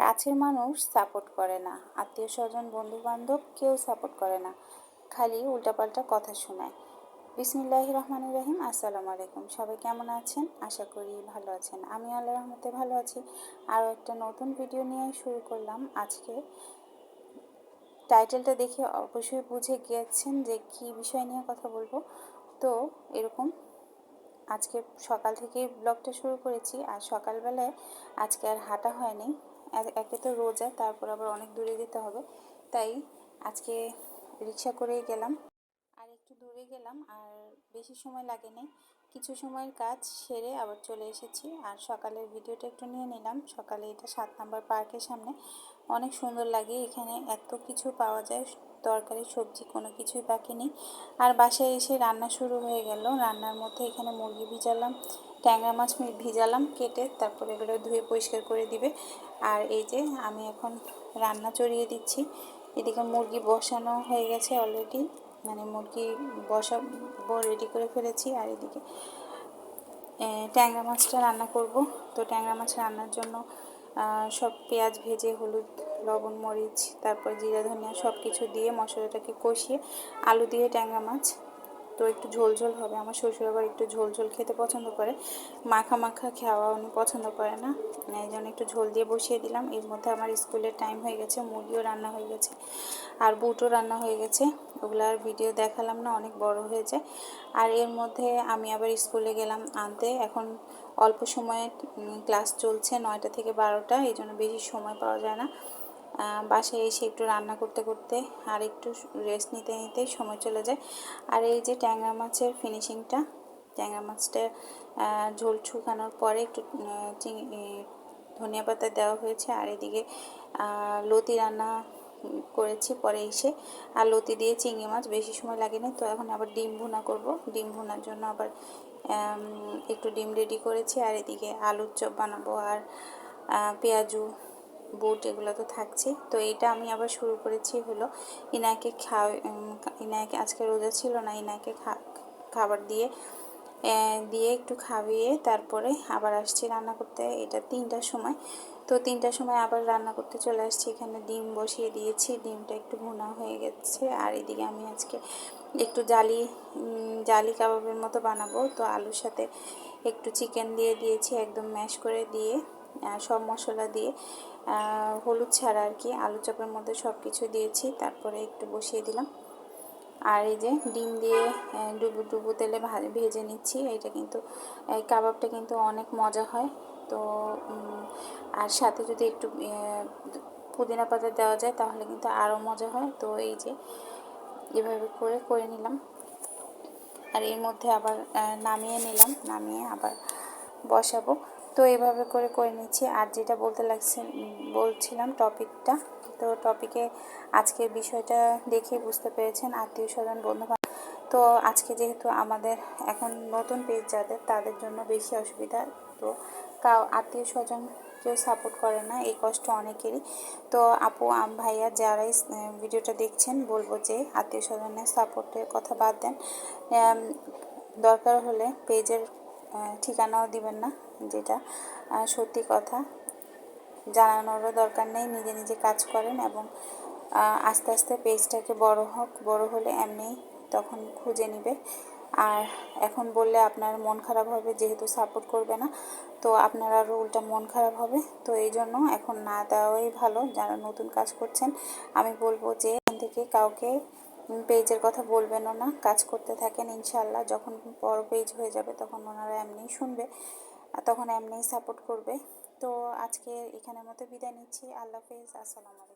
কাছের মানুষ সাপোর্ট করে না। আত্মীয় স্বজন বন্ধু বান্ধব কেউ সাপোর্ট করে না। খালি উল্টাপাল্টা কথা শোনায়। বিসমিল্লাহ রহমান রহিম, আসসালামু আলাইকুম। সবাই কেমন আছেন? আশা করি ভালো আছেন। আমি আল্লাহ রহমতে ভালো আছি। আরও একটা নতুন ভিডিও নিয়ে শুরু করলাম। আজকে টাইটেলটা দেখে অবশ্যই বুঝে গিয়েছেন যে কি বিষয় নিয়ে কথা বলব। তো এরকম আজকে সকাল থেকেই ব্লগটা শুরু করেছি। আর সকালবেলায় আজকে আর হাঁটা হয়নি। একে তো রোজা, তারপর আবার অনেক দূরে যেতে হবে। তাই আজকে রিক্সা করেই গেলাম। আর একটু দূরে গেলাম, আর বেশি সময় লাগেনি। কিছু সময়ের কাজ সেরে আবার চলে এসেছি। আর সকালের ভিডিওটা একটু নিয়ে নিলাম। সকালে এটা সাত নাম্বার পার্কের সামনে। অনেক সুন্দর লাগে। এখানে এত কিছু পাওয়া যায়। তরকারি, সবজি কোনো কিছুই বাকি নেই। আর বাসায় এসে রান্না শুরু হয়ে গেল। রান্নার মধ্যে এখানে মুরগি ভিজালাম। ট্যাংরা মাছ ভিজালাম, কেটে তারপরে এগুলো ধুয়ে পরিষ্কার করে দিবে। আর এই যে আমি এখন রান্না চড়িয়ে দিচ্ছি। এদিকে মুরগি বসানো হয়ে গেছে অলরেডি মানে মুরগি বসাবো রেডি করে ফেলেছি। আর এদিকে ট্যাংরা মাছটা রান্না করব। তো ট্যাংরা মাছ রান্নার জন্য সব পেঁয়াজ ভেজে, হলুদ, লবণ, মরিচ, তারপর জিরা, ধনিয়া সব কিছু দিয়ে মশলাটাকে কষিয়ে আলু দিয়ে ট্যাংরা মাছ তো একটু ঝোল ঝোল হবে। আমার শ্বশুর আবার একটু ঝোল ঝোল খেতে পছন্দ করে। মাখা মাখা খাওয়া উনি পছন্দ করে না। এই জন্য একটু ঝোল দিয়ে বসিয়ে দিলাম। এর মধ্যে আমার স্কুলের টাইম হয়ে গেছে মুরগিও রান্না হয়ে গেছে আর বুটও রান্না হয়ে গেছে। ওগুলো আর ভিডিও দেখালাম না, অনেক বড় হয়ে যায় আর এর মধ্যে আমি আবার স্কুলে গেলাম আনতে। এখন অল্প সময়ে ক্লাস চলছে নয়টা থেকে বারোটা, এই জন্য বেশি সময় পাওয়া যায় না। বাসায় এসে একটু রান্না করতে করতে আর একটু রেস্ট নিতে নিতে সময় চলে যায়। আর এই যে ট্যাংরা মাছের ফিনিশিংটা ট্যাংরা মাছটা ঝোল শুকানোর পরে একটু ধনিয়া পাতা দেওয়া হয়েছে আর এদিকে লতি রান্না করেছি পরে এসে। আর লতি দিয়ে চিংড়ি মাছ বেশি সময় লাগে না, তো এখন আবার ডিম ভুনা করব। ডিম ভুনার জন্য আবার একটু ডিম রেডি করেছি। আর এদিকে আলুর চপ বানাবো আর পেঁয়াজু বুট এগুলো তো থাকছে তো এটা আমি আবার শুরু করেছি হলো ইনাকে খাওয়া ইনাকে আজকে রোজা ছিল না, ইনাকে খাবার দিয়ে দিয়ে একটু খাইয়ে তারপরে আবার আসছি রান্না করতে। এটা তিনটার সময়। তো তিনটার সময় আবার রান্না করতে চলে আসছি। এখানে ডিম বসিয়ে দিয়েছি। ডিমটা একটু ভুনা হয়ে গেছে। আর এদিকে আমি আজকে একটু জালি জালি কাবাবের মতো বানাবো। তো আলুর সাথে একটু চিকেন দিয়ে দিয়েছি, একদম ম্যাশ করে দিয়ে। সব মশলা দিয়ে হলুদ ছাড়া আর কি, আলু চপের মধ্যে সব কিছু দিয়েছি, তারপরে একটু বসিয়ে দিলাম। আর এই যে ডিম দিয়ে ডুবু ডুবু তেলে ভেজে নিচ্ছি, এটা কিন্তু, এই কাবাবটা কিন্তু অনেক মজা হয়। তো আর সাথে যদি একটু পুদিনা পাতা দেওয়া যায়, তাহলে কিন্তু আরও মজা হয়। তো এই যে, এভাবে করে করে নিলাম। আর এর মধ্যে আবার নামিয়ে নিলাম, নামিয়ে আবার বসাবো। তো এভাবে করে করে নিচ্ছি। আর যেটা বলতে লাগছে বলছিলাম টপিকটা, তো টপিকে আজকের বিষয়টা দেখে বুঝতে পেরেছেন আত্মীয় স্বজন বন্ধু তো আজকে যেহেতু আমাদের এখন নতুন পেজ যাদের, তাদের জন্য বেশি অসুবিধা, তো কাউ, আত্মীয় স্বজন কেউ সাপোর্ট করে না, এই কষ্ট অনেকেরই। তো আপু, আম, ভাইয়া যারাই ভিডিওটা দেখছেন, বলব যে আত্মীয় স্বজনের সাপোর্টের কথা বাদ দেন। দরকার হলে পেজের ঠিকানাও দিবেন না। যেটা সত্যি কথা। জানানোরও দরকার নেই, নিজে নিজে কাজ করেন এবং আস্তে আস্তে পেজটাকে বড় হোক, বড় হলে এমনি তখন খুঁজে নিবে। আর এখন বললে আপনার মন খারাপ হবে, যেহেতু সাপোর্ট করবে না, তো আপনার আরও উল্টা মন খারাপ হবে। তো এই জন্য এখন না দেওয়াই ভালো, যারা নতুন কাজ করছেন, আমি বলব যে এখান থেকে কাউকে পেজের কথা বলবেনও না, কাজ করতে থাকেন ইনশাল্লাহ যখন বড় পেজ হয়ে যাবে, তখন ওনারা এমনিই শুনবে। তখন এমনিই সাপোর্ট করবে। তো আজকে এখানের মতো বিদায় নিচ্ছি। আল্লাহ হাফেজ। আসসালামু